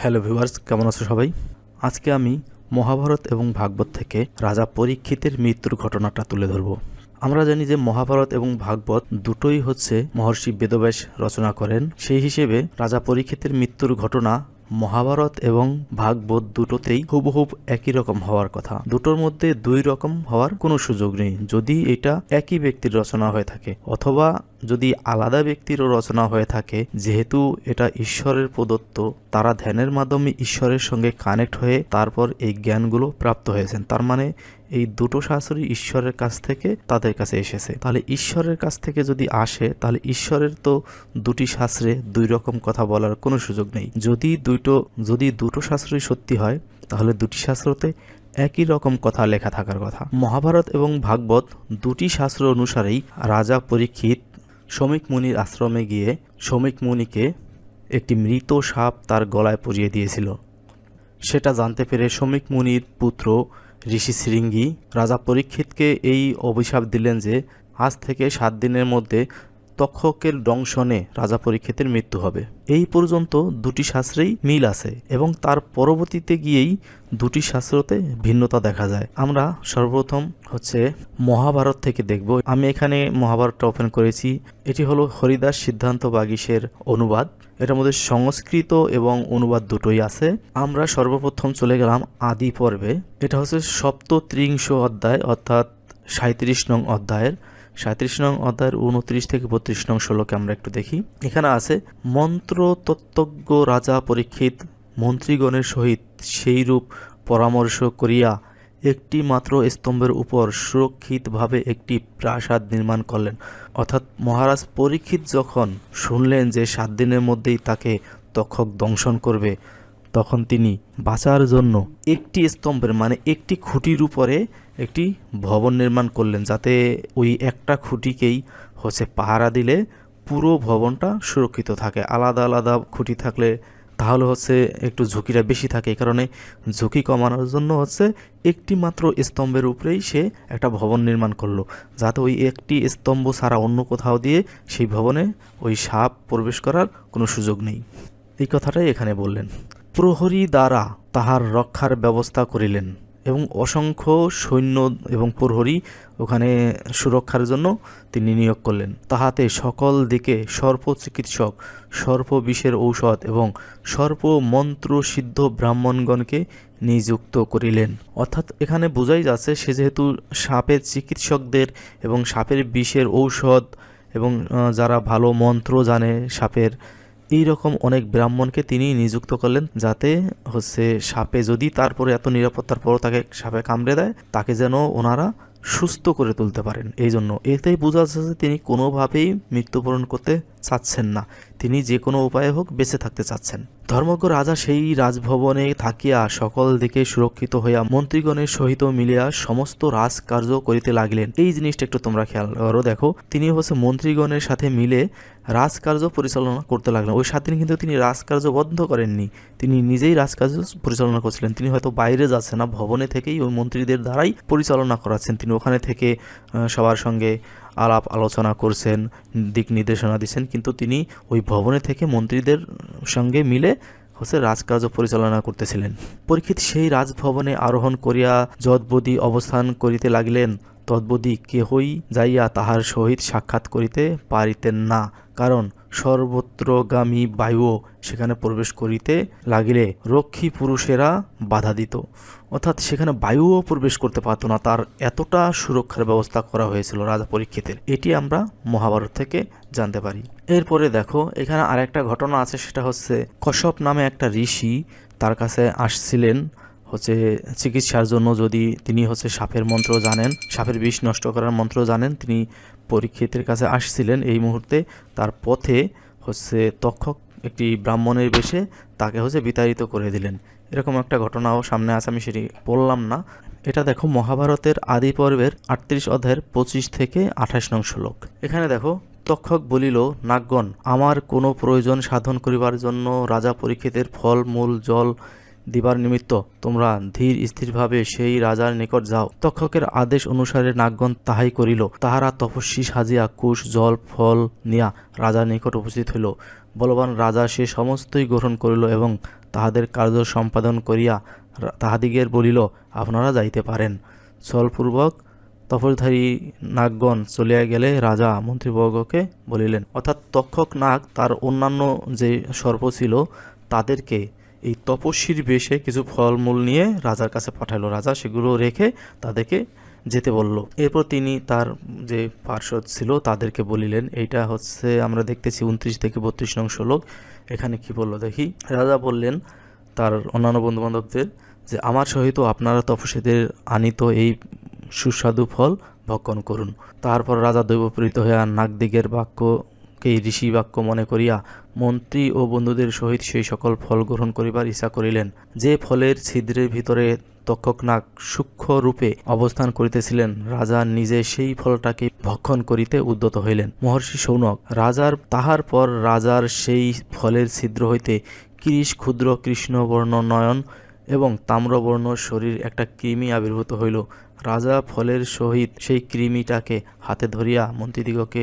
Hello viewers, কেমন আছো সবাই? আজকে আমি মহাভারত এবং ভাগবত থেকে রাজা পরীক্ষিতের মৃত্যুর ঘটনাটা তুলে ধরব। আমরা জানি যে মহাভারত এবং ভাগবত দুটোই হচ্ছে মহর্ষি বেদব্যাস রচনা করেন। সেই হিসেবে রাজা পরীক্ষিতের মৃত্যুর ঘটনা মহাভারত এবং ভাগবত দুটোতেই হুবহুব একই রকম হওয়ার কথা। দুটোর মধ্যে দুই রকম হওয়ার কোনো সুযোগ নেই। যদি এটা একই ব্যক্তির রচনা হয়ে থাকে, অথবা যদি আলাদা ব্যক্তিরও রচনা হয়ে থাকে, যেহেতু এটা ঈশ্বরের প্রদত্ত, তারা ধ্যানের মাধ্যমে ঈশ্বরের সঙ্গে কানেক্ট হয়ে তারপর এই জ্ঞানগুলো প্রাপ্ত হয়েছেন। তার মানে এই দুটো শাস্ত্রই ঈশ্বরের কাছ থেকে তাদের কাছে এসেছে। তাহলে ঈশ্বরের কাছ থেকে যদি আসে, তাহলে ঈশ্বরের তো দুটি শাস্ত্রে দুই রকম কথা বলার কোনো সুযোগ নেই। যদি দুটো যদি দুটো শাস্ত্রই সত্যি হয়, তাহলে দুটি শাস্ত্রতে একই রকম কথা লেখা থাকার কথা। মহাভারত এবং ভাগবত দুটি শাস্ত্র অনুসারেই রাজা পরীক্ষিত শ্রমিক মুনির আশ্রমে গিয়ে শ্রমিক মুনিকে একটি মৃত সাপ তার গলায় পরিয়ে দিয়েছিল। সেটা জানতে পেরে শ্রমিক মুনির পুত্র ঋষি শৃঙ্গি রাজা পরীক্ষিতকে এই অভিশাপ দিলেন যে, আজ থেকে সাত দিনের মধ্যে তক্ষকের দংশনে রাজা পরীক্ষিতের মৃত্যু হবে। এই পর্যন্ত দুটি শাস্ত্রেই মিল আছে এবং তার পরবর্তীতে গিয়েই দুটি শাস্ত্রতে ভিন্নতা দেখা যায়। আমরা সর্বপ্রথম হচ্ছে মহাভারত থেকে দেখব। আমি এখানে মহাভারতটা ওপেন করেছি। এটি হলো হরিদাস সিদ্ধান্ত বাগিসের অনুবাদ। এটার মধ্যে সংস্কৃত এবং অনুবাদ দুটোই আছে। আমরা সর্বপ্রথম চলে গেলাম আদি পর্বে। এটা হচ্ছে সপ্ত ত্রিংশ অধ্যায় অর্থাৎ সাঁত্রিশ নং অধ্যায়ের। সাঁত্রিশ নং অধ্যায়ের উনত্রিশ থেকে বত্রিশ নং ষোলোকে আমরা একটু দেখি। এখানে আছে মন্ত্র তত্ত্বজ্ঞ রাজা পরীক্ষিত মন্ত্রীগণের সহিত সেইরূপ পরামর্শ করিয়া একটি মাত্র স্তম্ভের উপর সুরক্ষিতভাবে একটি প্রাসাদ নির্মাণ করলেন। অর্থাৎ মহারাজ পরীক্ষিত যখন শুনলেন যে সাত দিনের মধ্যেই তাকে তক্ষক দংশন করবে, তখন তিনি বাঁচার জন্য একটি স্তম্ভের মানে একটি খুঁটির উপরে একটি ভবন নির্মাণ করলেন যাতে ওই একটা খুঁটিকেই হচ্ছে পাহারা দিলে পুরো ভবনটা সুরক্ষিত থাকে। আলাদা আলাদা খুঁটি থাকলে তাহলে হচ্ছে একটু ঝুঁকিটা বেশি থাকে। এই কারণে ঝুঁকি কমানোর জন্য হচ্ছে একটি মাত্র স্তম্ভের উপরেই সে একটা ভবন নির্মাণ করল। যাতে ওই একটি স্তম্ভ ছাড়া অন্য কোথাও দিয়ে সেই ভবনে ওই সাপ প্রবেশ করার কোনো সুযোগ নেই। এই কথাটাই এখানে বললেন। প্রহরী দ্বারা তাহার রক্ষার ব্যবস্থা করিলেন। এবং অসংখ্য সৈন্য এবং প্রহরী ওখানে সুরক্ষার জন্য তিনি নিয়োগ করলেন। তাহাতে সকল দিকে সর্প চিকিৎসক সর্প বিষের ঔষধ এবং সর্প মন্ত্র সিদ্ধ ব্রাহ্মণগণকে নিযুক্ত করিলেন। অর্থাৎ এখানে বোঝাই যাচ্ছে সে যেহেতু সাপের চিকিৎসকদের এবং সাপের বিষের ঔষধ এবং যারা ভালো মন্ত্র জানে সাপের এই রকম অনেক ব্রাহ্মণকে তিনি নিযুক্ত করলেন যাতে হচ্ছে সাপে যদি তারপরে এত নিরাপত্তার পরও তাকে সাপে কামড়ে দেয়, তাকে যেন ওনারা সুস্থ করে তুলতে পারেন। এই জন্য এতেই বোঝা যাচ্ছে যে তিনি কোনোভাবেই মৃত্যুবরণ করতে চাচ্ছেন না। তিনি যে কোনো উপায়ে হোক বেঁচে থাকতে চাচ্ছেন। ধর্মজ্ঞ রাজা সেই রাজভবনে থাকিয়া সকল দিকে সুরক্ষিত হইয়া মন্ত্রীগণের সহিত মিলিয়া সমস্ত রাজকার্য করিতে লাগিলেন। এই জিনিসটা একটু তোমরা খেয়াল করো, দেখো। তিনি হচ্ছে মন্ত্রীগণের সাথে মিলে রাজকার্য পরিচালনা করতে লাগলেন। ওই সাত দিন কিন্তু তিনি রাজকার্য বন্ধ করেননি। তিনি নিজেই রাজকার্য পরিচালনা করছিলেন। তিনি হয়তো বাইরে যাচ্ছেন না, ভবনে থেকেই ওই মন্ত্রীদের দ্বারাই পরিচালনা করাচ্ছেন। তিনি ওখানে থেকে সবার সঙ্গে আলাপ আলোচনা করছেন, দিক নির্দেশনা দিচ্ছেন, কিন্তু তিনি ওই ভবনে থেকে মন্ত্রীদের সঙ্গে মিলে হচ্ছে রাজকার্য পরিচালনা করতেছিলেন। পরীক্ষিত সেই রাজভবনে আরোহণ করিয়া যদবদি অবস্থান করিতে লাগিলেন, তদবদি কেহই যাইয়া তাহার সহিত সাক্ষাৎ করিতে পারিতেন না। কারণ সর্বত্রগামী বায়ুও সেখানে প্রবেশ করিতে লাগিলে রক্ষী পুরুষেরা বাধা দিত। অর্থাৎ সেখানে বায়ুও প্রবেশ করতে পারতো না, তার এতটা সুরক্ষার ব্যবস্থা করা হয়েছিল রাজা পরীক্ষিতের। এটি আমরা মহাভারত থেকে জানতে পারি। এরপরে দেখো, এখানে আরেকটা ঘটনা আছে, সেটা হচ্ছে কশ্যপ নামে একটা ঋষি তার কাছে আসছিলেন হচ্ছে চিকিৎসার জন্য। যদি তিনি হচ্ছে সাপের মন্ত্র জানেন, সাপের বিষ নষ্ট করার মন্ত্র জানেন, তিনি পরীক্ষিতের কাছে আসছিলেন এই মুহূর্তে। তার পথে হচ্ছে তক্ষক একটি ব্রাহ্মণের বেশে তাকে হচ্ছে বিতাড়িত করে দিলেন। এরকম একটা ঘটনাও সামনে আছে, আমি সেটি বললাম না। এটা দেখো মহাভারতের আদি পর্বের আটত্রিশ অধ্যায়ের পঁচিশ থেকে আঠাশ নং শ্লোক। এখানে দেখো, তক্ষক বলিল, নাগগণ, আমার কোনো প্রয়োজন সাধন করিবার জন্য রাজা পরীক্ষিতের ফল, মূল, জল দিবার নিমিত্ত তোমরা ধীর স্থিরভাবে সেই রাজার নিকট যাও। তক্ষকের আদেশ অনুসারে নাগগণ তাহাই করিল। তাহারা তপস্বী সাজিয়া কুশ, জল, ফল নিয়া রাজার নিকট উপস্থিত হইল। বলবান রাজা সে সমস্তই গ্রহণ করিল এবং তাহাদের কার্য সম্পাদন করিয়া তাহাদিগের বলিল, আপনারা যাইতে পারেন। ছলপূর্বক তপসধারী নাগগণ চলিয়া গেলে রাজা মন্ত্রীবর্গকে বলিলেন, অর্থাৎ তক্ষক নাগ তার অন্যান্য যে সর্প ছিল, তাদেরকে এই তপস্বীর বেশে কিছু ফলমূল নিয়ে রাজার কাছে পাঠালো। রাজা সেগুলো রেখে তাদেরকে যেতে বলল। এরপর তিনি তার যে পার্শ্বদ ছিল তাদেরকে বলিলেন, এইটা হচ্ছে আমরা দেখতেছি উনত্রিশ থেকে বত্রিশ নং শ্লোক। এখানে কি বলল দেখি? রাজা বললেন তার অন্যান্য বন্ধুবান্ধবদের যে, আমার সহিত আপনারা তপস্বীদের আনিত এই সুস্বাদু ফল ভক্ষণ করুন। তারপর রাজা দৈবপ্রীত হইয়া নাগদিগের বাক্যকে ঋষি বাক্য মনে করিয়া মন্ত্রী ও বন্ধুদের সহিত সেই সকল ফল গ্রহণ করিবার ইচ্ছা করিলেন, যে ফলের ছিদ্রের ভিতরে তক্ষকনাগ সূক্ষ্ম রূপে অবস্থান করিতেছিলেন, রাজা নিজে সেই ফলটাকে ভক্ষণ করিতে উদ্যত হইলেন। মহর্ষি সৌনক, রাজার, তাহার পর রাজার সেই ফলের ছিদ্র হইতে কিরিশ ক্ষুদ্র, কৃষ্ণবর্ণ, নয়ন এবং তাম্রবর্ণ শরীর একটা কৃমি আবির্ভূত হইল। রাজা ফলের সহিত সেই কৃমিটাকে হাতে ধরিয়া মন্ত্রীদিগকে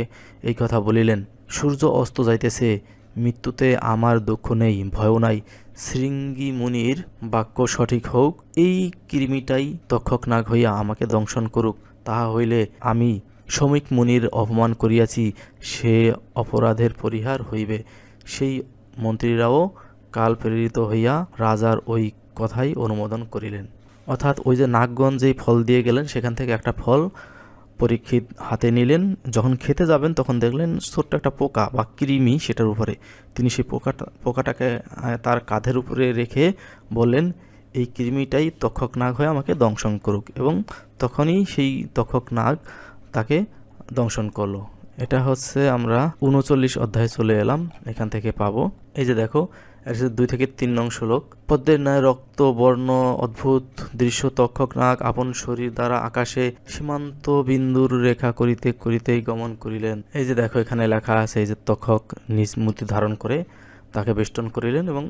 এই কথা বলিলেন সূর্য অস্ত যাইতেছে, মৃত্যুতে আমার দুঃখ নেই, ভয়ও নাই। শৃঙ্গী মুনির বাক্য সঠিক হোক, এই কৃমিটাই তক্ষক নাগ হইয়া আমাকে দংশন করুক। তাহা হইলে আমি শ্রমিক মুনির অপমান করিয়াছি, সে অপরাধের পরিহার হইবে। সেই মন্ত্রীরাও কাল প্রেরিত হইয়া রাজার ওই কথাই অনুমোদন করিলেন। অর্থাৎ ওই যে নাগগণ যেই ফল দিয়ে গেলেন, সেখান থেকে একটা ফল পরীক্ষিত হাতে নিলেন। যখন খেতে যাবেন, তখন দেখলেন ছোট্ট একটা পোকা বা কৃমি সেটার উপরে। তিনি সেই পোকাটা, পোকাটাকে তার কাঁধের উপরে রেখে বললেন, এই কৃমিটাই তক্ষক নাগ হয়ে আমাকে দংশন করুক। এবং তখনই সেই তক্ষক নাগ তাকে দংশন করল। এটা হচ্ছে আমরা উনচল্লিশ অধ্যায়ে চলে এলাম। এখান থেকে পাবো। এই যে দেখো দুই থেকে তিন নং শ্লোক। পদ্মের ন্যায় রক্ত, বর্ণ, অদ্ভুত, দৃশ্য, তক্ষক, নাক, আপন শরীর দ্বারা আকাশে সীমান্ত বিন্দুর রেখা করিতে করিতেই গমন করিলেন। এই যে দেখো, এখানে লেখা আছে, এই যে তক্ষক নিজ মূর্তি ধারণ করে তাকে বেষ্টন করিলেন এবং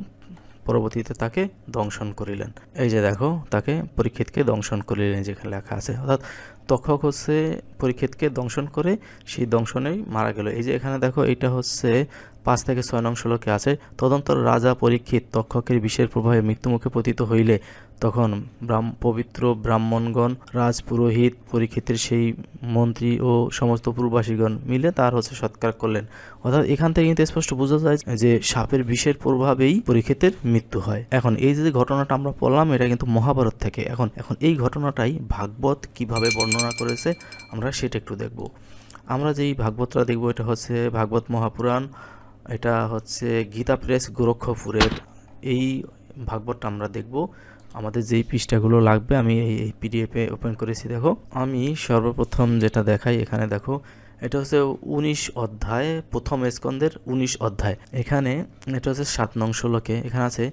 পরবর্তীতে তাকে দংশন করিলেন। এই যে দেখো, তাকে পরীক্ষিতকে দংশন করিলেন যেখানে লেখা আছে। অর্থাৎ তক্ষক হচ্ছে পরীক্ষিতকে দংশন করে, সেই দংশনেই মারা গেল। এই যে এখানে দেখো এটা হচ্ছে পাঁচ থেকে ছয় নং শ্লোকে আছে, তদন্তর রাজা পরীক্ষিত তক্ষকের বিষের প্রভাবে মৃত্যুমুখে পতিত হইলে তখন পবিত্র ব্রাহ্মণগণ, রাজপুরোহিত পরীক্ষিতের সেই মন্ত্রী ও সমস্ত পূর্বাসীগণ মিলে তার হচ্ছে সৎকার করলেন। অর্থাৎ এখান থেকে কিন্তু স্পষ্ট বোঝা যায় যে সাপের বিষের প্রভাবেই পরীক্ষিতের মৃত্যু হয়। এখন এই যে ঘটনাটা আমরা পড়লাম এটা কিন্তু মহাভারত থেকে। এখন এখন এই ঘটনাটাই ভাগবত কীভাবে বর্ণনা করেছে, আমরা সেটা একটু দেখব। আমরা যেই ভাগবতটা দেখব, এটা হচ্ছে ভাগবত মহাপুরাণ, এটা হচ্ছে গীতা প্রেস গোরক্ষপুরের। এই ভাগবতটা আমরা দেখব। আমাদের যেই পৃষ্ঠাগুলো লাগবে, আমি এই এই পিডিএফে ওপেন করেছি, দেখো। আমি সর্বপ্রথম যেটা দেখাই এখানে, দেখো, এটা হচ্ছে উনিশ অধ্যায়, প্রথম স্কন্দের উনিশ অধ্যায়। এখানে এটা হচ্ছে সাত নং ষোলোকে এখানে আছে,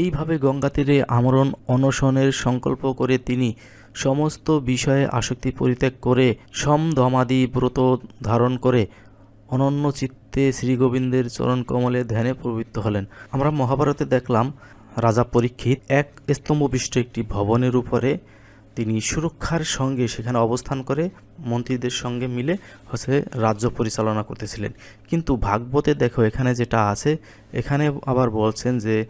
এইভাবে গঙ্গা তীরে আমরণ, অনশনের সংকল্প করে তিনি সমস্ত বিষয়ে আসক্তি পরিত্যাগ করে, সমদমাদি ব্রত ধারণ করে, অনন্য চিত্তে শ্রীগোবিন্দের চরণ কমলে ধ্যানে প্রবৃত্ত হলেন। আমরা মহাভারতে দেখলাম রাজা পরীক্ষিত এক স্তম্ভবিষ্ট একটি ভবনের উপরে তিনি সুরক্ষার সঙ্গে সেখানে অবস্থান করে মন্ত্রীদের সঙ্গে মিলে হচ্ছে রাজ্য পরিচালনা করতেছিলেন। কিন্তু ভাগবতে দেখো এখানে যেটা আছে, এখানে আবার বলছেন যে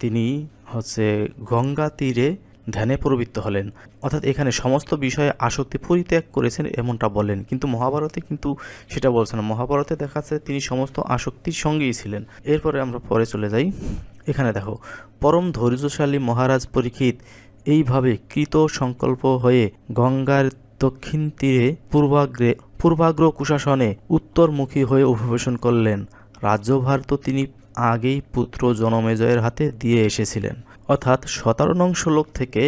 তিনি হচ্ছে গঙ্গা তীরে ধ্যানে প্রবৃত্ত হলেন। অর্থাৎ এখানে সমস্ত বিষয়ে আসক্তি পরিত্যাগ করেছেন এমনটা বলেন। কিন্তু মহাভারতে কিন্তু সেটা বলছেন মহাভারতে দেখাচ্ছে তিনি সমস্ত আসক্তির সঙ্গেই ছিলেন। এরপরে আমরা পরে চলে যাই। এখানে দেখো, পরম ধৈর্যশালী মহারাজ পরীক্ষিত এইভাবে কৃত সংকল্প হয়ে গঙ্গার দক্ষিণ তীরে পূর্বাগ্রে, পূর্বাগ্র কুশাসনে উত্তরমুখী হয়ে অভিবেশন করলেন। রাজ্যভার তো তিনি আগেই পুত্র জনমেজয়ের হাতে দিয়ে এসেছিলেন। অর্থাৎ সতেরো নং শ্লোক থেকে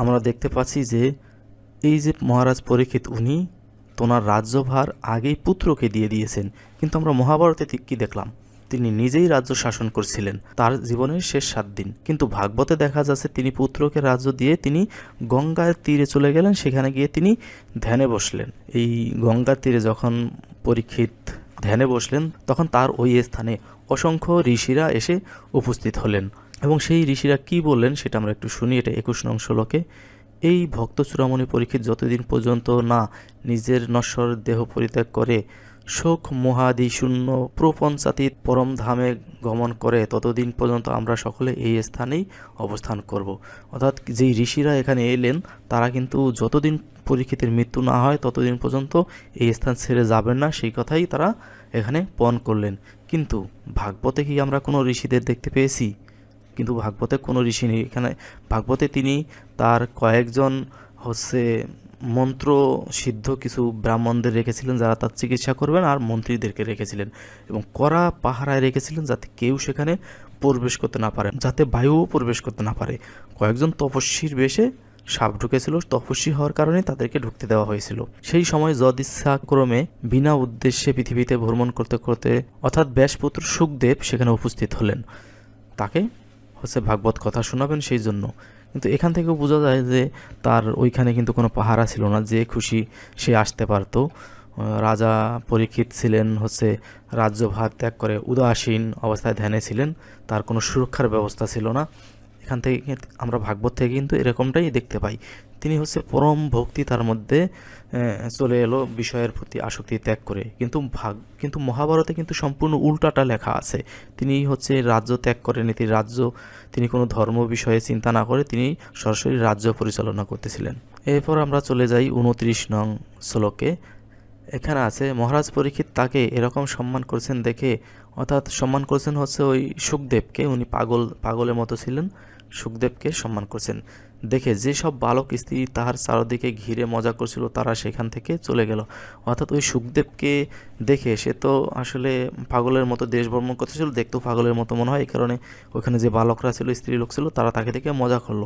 আমরা দেখতে পাচ্ছি যে, এই যে মহারাজ পরীক্ষিত উনি তোনার রাজ্যভার আগেই পুত্রকে দিয়ে দিয়েছেন। কিন্তু আমরা মহাভারতে কি দেখলাম? তিনি নিজেই রাজ্য শাসন করছিলেন। তার জীবনের শেষ সাত দিন। কিন্তু ভাগবতে দেখা যাচ্ছে তিনি পুত্রকে রাজ্য দিয়ে তিনি গঙ্গার তীরে চলে গেলেন, সেখানে গিয়ে তিনি ধ্যানে বসলেন। এই গঙ্গার তীরে যখন পরীক্ষিত ধ্যানে বসলেন, তখন তার ওই স্থানে অসংখ্য ঋষিরা এসে উপস্থিত হলেন। এবং সেই ঋষিরা কি বললেন সেটা আমরা একটু শুনি, এটা একুশ নং শ্লোকে। এই ভক্ত চূড়ামণি পরীক্ষিত যতদিন পর্যন্ত না নিজের নশ্বর দেহ পরিত্যাগ করে শোক মহাদি শূন্য প্রপঞ্চাতীত পরম ধামে গমন করে ততদিন পর্যন্ত আমরা সকলে এই স্থানেই অবস্থান করব। অর্থাৎ যেই ঋষিরা এখানে এলেন, তারা কিন্তু যতদিন পরীক্ষিতের মৃত্যু না হয়, ততদিন পর্যন্ত এই স্থান ছেড়ে যাবেন না, সেই কথাই তারা এখানে পণ করলেন। কিন্তু ভাগবতে কি আমরা কোনো ঋষিদের দেখতে পেয়েছি? কিন্তু ভাগবতে কোনো ঋষি নেই। এখানে ভাগবতে তিনি তার কয়েকজন হচ্ছে মন্ত্র সিদ্ধ কিছু ব্রাহ্মণদের রেখেছিলেন যারা তার চিকিৎসা করবেন আর মন্ত্রীদেরকে রেখেছিলেন এবং কড়া পাহারায় রেখেছিলেন যাতে কেউ সেখানে প্রবেশ করতে না পারে, যাতে বায়ুও প্রবেশ করতে না পারে। কয়েকজন তপস্বীর বেশে সাপ ঢুকেছিল, তপস্বী হওয়ার কারণে তাদেরকে ঢুকতে দেওয়া হয়েছিল। সেই সময় যদিচ্ছাক্রমে বিনা উদ্দেশ্যে পৃথিবীতে ভ্রমণ করতে করতে অর্থাৎ ব্যাসপুত্র সুখদেব সেখানে উপস্থিত হলেন। তাকে হচ্ছে ভাগবত কথা শোনাবেন সেই জন্য। কিন্তু এখান থেকেও বোঝা যায় যে তার ওইখানে কিন্তু কোনো পাহারা ছিল না, যে খুশি সে আসতে পারতো। রাজা পরীক্ষিত ছিলেন, হচ্ছে রাজ্যভার ত্যাগ করে উদাসীন অবস্থায় ধ্যানে ছিলেন, তার কোনো সুরক্ষার ব্যবস্থা ছিল না। এখান থেকে আমরা ভাগবত থেকে কিন্তু এরকমটাই দেখতে পাই। তিনি হচ্ছে পরম ভক্তি তার মধ্যে চলে এলো বিষয়ের প্রতি আসক্তি ত্যাগ করে। কিন্তু ভাগ, কিন্তু মহাভারতে কিন্তু সম্পূর্ণ উল্টাটা লেখা আছে। তিনি হচ্ছে রাজ্য ত্যাগ করেনি, তিনি রাজ্য, তিনি কোনো ধর্ম বিষয়ে চিন্তা না করে তিনি সরাসরি রাজ্য পরিচালনা করতেছিলেন। এরপর আমরা চলে যাই উনত্রিশ নং শ্লোকে। এখানে আছে, মহারাজ পরীক্ষিত তাকে এরকম সম্মান করেছেন দেখে, অর্থাৎ সম্মান করেছেন হচ্ছে ওই সুখদেবকে, উনি পাগল, পাগলের মতো ছিলেন, সুখদেবকে সম্মান করছেন। দেখে যেসব বালক স্ত্রী তাহার চারদিকে ঘিরে মজা করছিল, তারা সেখান থেকে চলে গেল। অর্থাৎ ওই সুখদেবকে দেখে সে তো আসলে পাগলের মতো দেশ ভ্রমণ করতেছিল, দেখতেও পাগলের মতো মনে হয়। এই কারণে ওখানে যে বালকরা ছিল স্ত্রী লোক ছিল, তারা তাকে দেখে মজা করল।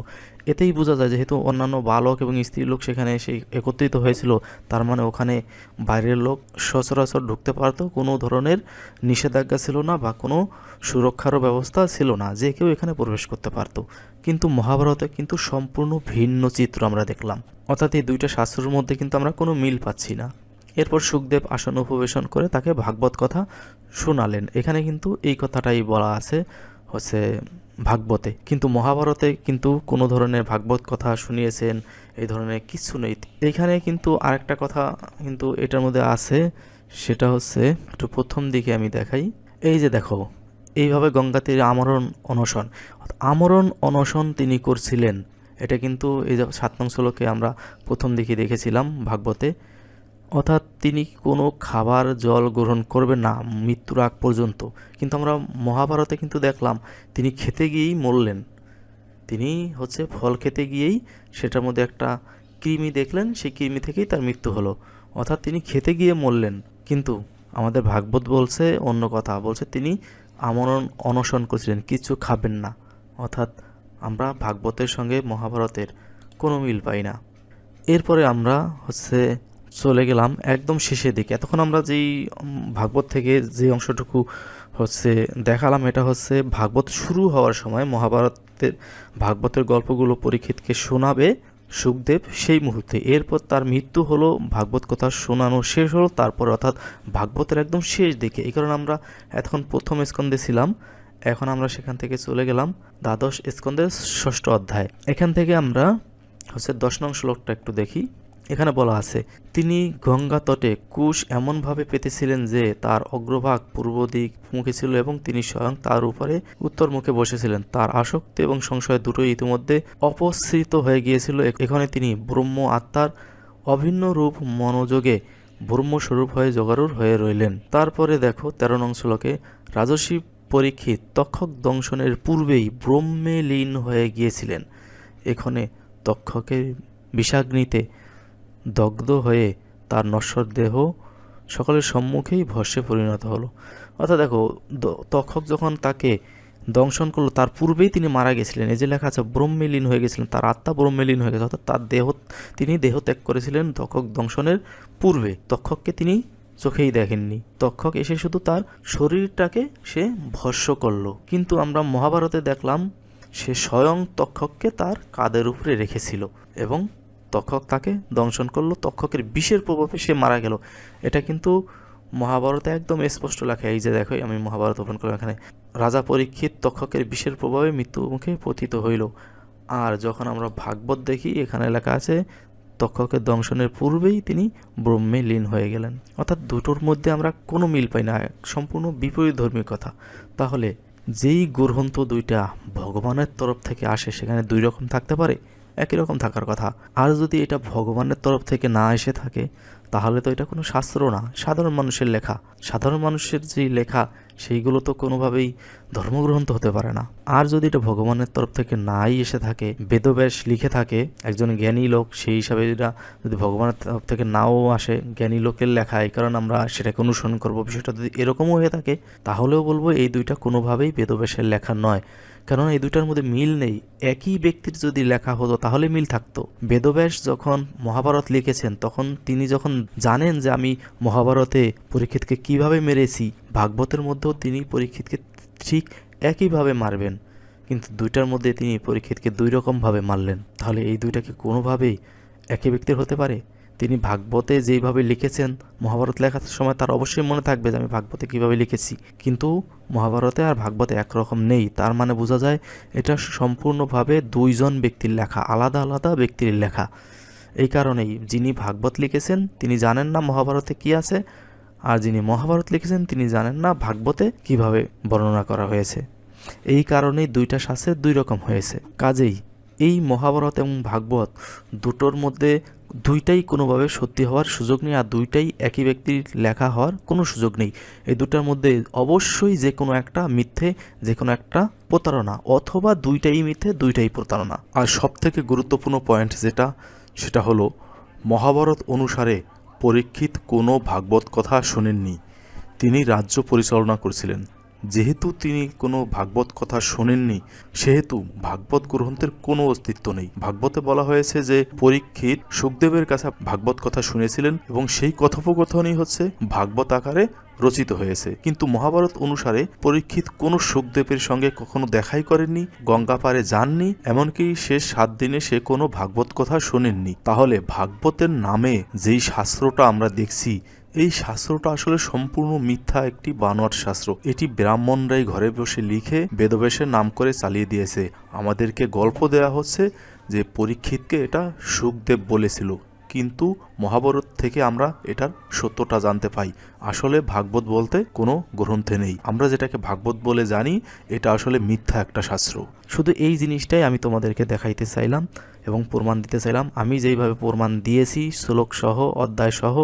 এতেই বোঝা যায় যেহেতু অন্যান্য বালক এবং স্ত্রী লোক সেখানে এসে একত্রিত হয়েছিল, তার মানে ওখানে বাইরের লোক সচরাচর ঢুকতে পারতো। কোনো ধরনের নিষেধাজ্ঞা ছিল না বা কোনো সুরক্ষারও ব্যবস্থা ছিল না যে কেউ এখানে প্রবেশ করতে পারতো। কিন্তু মহাভারতে কিন্তু সম্পূর্ণ ভিন্ন চিত্র আমরা দেখলাম। অর্থাৎ এই দুইটা শাস্ত্রের মধ্যে কিন্তু আমরা কোনো মিল পাচ্ছি না। এরপর সুখদেব আসন উপবেশন করে তাকে ভাগবত কথা শোনালেন। এখানে কিন্তু এই কথাটাই বলা আছে, হচ্ছে ভাগবতে। কিন্তু মহাভারতে কিন্তু কোনো ধরনের ভাগবত কথা শুনিয়েছেন, এই ধরনের কিছু নেই। এইখানে কিন্তু আরেকটা কথা কিন্তু এটার মধ্যে আছে, সেটা হচ্ছে একটু প্রথম দিকে আমি দেখাই। এই যে দেখো এইভাবে গঙ্গা তীরে আমরণ, অনশন। আমরণ, অনশন তিনি করছিলেন। এটা কিন্তু এই সাত শ্লোকে আমরা প্রথম দিকে দেখেছিলাম ভাগবতে। অর্থাৎ তিনি কোনো খাবার, জল গ্রহণ করবেন না মৃত্যুর আগ পর্যন্ত। কিন্তু আমরা মহাভারতে কিন্তু দেখলাম তিনি খেতে গিয়েই মরলেন। তিনি হচ্ছে ফল খেতে গিয়েই সেটার মধ্যে একটা কৃমি দেখলেন, সেই কৃমি থেকেই তার মৃত্যু হলো। অর্থাৎ তিনি খেতে গিয়ে মরলেন। কিন্তু আমাদের ভাগবত বলছে অন্য কথা। বলছে তিনি আমরণ অনশন করছিলেন, কিছু খাবেন না। অর্থাৎ আমরা ভাগবতের সঙ্গে মহাভারতের কোনো মিল পাই না। এরপরে আমরা হচ্ছে চলে গেলাম একদম শেষের দিকে। এতক্ষণ আমরা যেই ভাগবত থেকে যে অংশটুকু হচ্ছে দেখালাম, এটা হচ্ছে ভাগবত শুরু হওয়ার সময় মহাভারতের, ভাগবতের গল্পগুলো পরীক্ষিতকে শোনাবে সুখদেব সেই মুহূর্তে। এরপর তার মৃত্যু হলো, ভাগবত কথা শোনানো শেষ হলো, তারপর অর্থাৎ ভাগবতের একদম শেষ দিকে। এই কারণে আমরা এতক্ষণ প্রথম স্কন্ধে ছিলাম, এখন আমরা সেখান থেকে চলে গেলাম দ্বাদশ স্কন্ধের ষষ্ঠ অধ্যায়। এখান থেকে আমরা হচ্ছে দশ নং শ্লোকটা একটু দেখি। এখানে বলা আছে, তিনি গঙ্গা তটে কুশ এমনভাবে পেতেছিলেন যে তার অগ্রভাগ পূর্ব দিক মুখে ছিল এবং তিনি স্বয়ং তার উপরে উত্তর মুখে বসেছিলেন। তার আসক্তি এবং সংশয় দুটোই ইতিমধ্যে অপসৃত হয়ে গিয়েছিল। এখানে তিনি ব্রহ্ম আত্মার অভিন্ন রূপ মনোযোগে ব্রহ্মস্বরূপ হয়ে জগারুর হয়ে রইলেন। তারপরে দেখো, তেরো নং শ্লোকে রাজস্বী পরীক্ষিত তক্ষক দংশনের পূর্বেই ব্রহ্মে লীন হয়ে গিয়েছিলেন। এখানে তক্ষকের বিষাগ্নিতে দগ্ধ হয়ে তার নশ্বর দেহ সকলের সম্মুখেই ভস্যে পরিণত হলো। অর্থাৎ দেখো তক্ষক যখন তাকে দংশন করল, তার পূর্বেই তিনি মারা গেছিলেন। এই যে লেখা আছে, ব্রহ্মেলীন হয়ে গেছিলেন, তার আত্মা ব্রহ্মেলীন হয়ে গেছে। অর্থাৎ তার দেহ, তিনি দেহ ত্যাগ করেছিলেন তক্ষক দংশনের পূর্বে। তক্ষককে তিনি চোখেই দেখেননি। তক্ষক এসে শুধু তার শরীরটাকে সে ভস্য করল। কিন্তু আমরা মহাভারতে দেখলাম, সে স্বয়ং তক্ষককে তার কাদের উপরে রেখেছিল এবং তক্ষক তাকে দংশন করল, তক্ষকের বিষের প্রভাবে সে মারা গেল। এটা কিন্তু মহাভারতে একদম স্পষ্ট লেখা, এই যে দেখো, আমি মহাভারত ওপেন করলাম এখানে। রাজা পরীক্ষিত তক্ষকের বিষের প্রভাবে মৃত্যু মুখে পতিত হইল। আর যখন আমরা ভাগবত দেখি, এখানে লেখা আছে, তক্ষকের দংশনের পূর্বেই তিনি ব্রহ্মে লীন হয়ে গেলেন। অর্থাৎ দুটোর মধ্যে আমরা কোনো মিল পাই না, সম্পূর্ণ বিপরীত ধর্মীয় কথা। তাহলে যেই গ্রন্থ দুইটা ভগবানের তরফ থেকে আসে, সেখানে দুই রকম থাকতে পারে? একই রকম থাকার কথা। আর যদি এটা ভগবানের তরফ থেকে না এসে থাকে, তাহলে তো এটা কোনো শাস্ত্র না, সাধারণ মানুষের লেখা। সাধারণ মানুষের যে লেখা সেইগুলো তো কোনোভাবেই ধর্মগ্রন্থ হতে পারে না। আর যদি এটা ভগবানের তরফ থেকে নাই এসে থাকে, বেদব্যাস লিখে থাকে, একজন জ্ঞানী লোক, সেই হিসাবে এটা যদি ভগবানের তরফ থেকে নাও আসে, জ্ঞানী লোকের লেখা, এই কারণে আমরা সেটাকে অনুসরণ করব। বিষয়টা যদি এরকমও হয়ে থাকে, তাহলেও বলব এই দুইটা কোনোভাবেই বেদব্যাসের লেখা নয়। কারণ এই দুইটার মধ্যে মিল নেই। একই ব্যক্তির যদি লেখা হতো, তাহলে মিল থাকতো। বেদব্যাস যখন মহাভারত লিখেছেন, তখন তিনি যখন জানেন যে আমি মহাভারতে পরীক্ষিতকে কীভাবে মেরেছি ভাগবতের মধ্যেও তিনি পরীক্ষিতকে ঠিক একইভাবে মারবেন, কিন্তু দুইটার মধ্যে তিনি পরীক্ষিতকে দুই রকমভাবে মারলেন। তাহলে এই দুইটাকে কোনোভাবেই একই ব্যক্তির হতে পারে? তিনি ভাগবতে যেইভাবে লিখেছেন, মহাভারত লেখার সময় তার অবশ্যই মনে থাকবে যে আমি ভাগবতে কীভাবে লিখেছি। কিন্তু মহাভারতে আর ভাগবতে একরকম নেই। তার মানে বোঝা যায় এটা সম্পূর্ণভাবে দুইজন ব্যক্তির লেখা, আলাদা আলাদা ব্যক্তির লেখা। এই কারণেই যিনি ভাগবত লিখেছেন, তিনি জানেন না মহাভারতে কি আছে আর যিনি মহাভারত লিখেছেন, তিনি জানেন না ভাগবতে কীভাবে বর্ণনা করা হয়েছে। এই কারণেই দুইটা শাস্ত্রের দুই রকম হয়েছে। কাজেই এই মহাভারত এবং ভাগবত দুটোর মধ্যে দুইটাই কোনোভাবে সত্যি হওয়ার সুযোগ নেই, আর দুইটাই একই ব্যক্তির লেখা হওয়ার কোনো সুযোগ নেই। এই দুটার মধ্যে অবশ্যই যে কোনো একটা মিথ্যে, যে কোনো একটা প্রতারণা, অথবা দুইটাই মিথ্যে, দুইটাই প্রতারণা। আর সব থেকে গুরুত্বপূর্ণ পয়েন্ট যেটা, সেটা হলো মহাভারত অনুসারে পরীক্ষিত কোনো ভাগবত কথা শোনেননি। তিনি রাজ্য পরিচালনা করেছিলেন। যেহেতু তিনি কোনো ভাগবত কথা শোনেননি, সেহেতু ভাগবত গ্রন্থের কোনো অস্তিত্ব নেই। ভাগবতে বলা হয়েছে যে, পরীক্ষিত সুখদেবের কাছে ভাগবত কথা শুনেছিলেন এবং সেই কথোপকথনই হচ্ছে ভাগবত আকারে রচিত হয়েছে। কিন্তু মহাভারত অনুসারে পরীক্ষিত কোনো সুখদেবের সঙ্গে কখনো দেখাই করেননি, গঙ্গা পারে যাননি, এমনকি শেষ সাত দিনে সে কোনো ভাগবত কথা শোনেননি। তাহলে ভাগবতের নামে যেই শাস্ত্রটা আমরা দেখছি, এই শাস্ত্রটা আসলে সম্পূর্ণ মিথ্যা একটি বানোয়াট শাস্ত্র। এটি ব্রাহ্মণরাই ঘরে বসে লিখে বেদবেশের নাম করে চালিয়ে দিয়েছে। আমাদেরকে গল্প দেয়া হচ্ছে যে পরীক্ষিতকে এটা সুখদেব বলেছিল। কিন্তু মহাভারত থেকে আমরা এটার সত্যটা জানতে পাই। আসলে ভাগবত বলতে কোনো গ্রন্থে নেই। আমরা যেটাকে ভাগবত বলে জানি, এটা আসলে মিথ্যা একটা শাস্ত্র। শুধু এই জিনিসটাই আমি তোমাদেরকে দেখাইতে চাইলাম এবং প্রমাণ দিতে চাইলাম। আমি যেইভাবে প্রমাণ দিয়েছি, শ্লোক সহ, অধ্যায় সহ,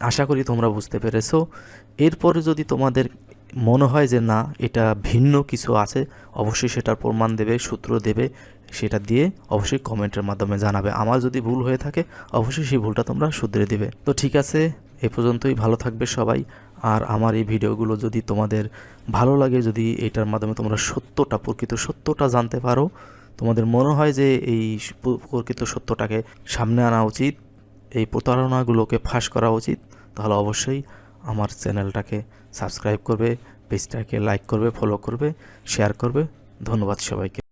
আশা করি তোমরা বুঝতে পেরেছ। এরপরে যদি তোমাদের মনে হয় যে না, এটা ভিন্ন কিছু আছে, অবশ্যই সেটার প্রমাণ দেবে, সূত্র দেবে। সেটা দিয়ে অবশ্যই কমেন্টের মাধ্যমে জানাবে। আমার যদি ভুল হয়ে থাকে, অবশ্যই সেই ভুলটা তোমরা শুধরে দিবে। তো ঠিক আছে, এ পর্যন্তই। ভালো থাকবে সবাই। আর আমার এই ভিডিওগুলো যদি তোমাদের ভালো লাগে, যদি এটার মাধ্যমে তোমরা সত্যটা, প্রকৃত সত্যটা জানতে পারো, তোমাদের মনে হয় যে এই প্রকৃত সত্যটাকে সামনে আনা উচিত, এই প্রতারণাগুলোকে ফাঁস করা উচিত, তাহলে অবশ্যই আমার চ্যানেলটাকে সাবস্ক্রাইব করবে, পেজটাকে লাইক করবে, ফলো করবে, শেয়ার করবে। ধন্যবাদ সবাইকে।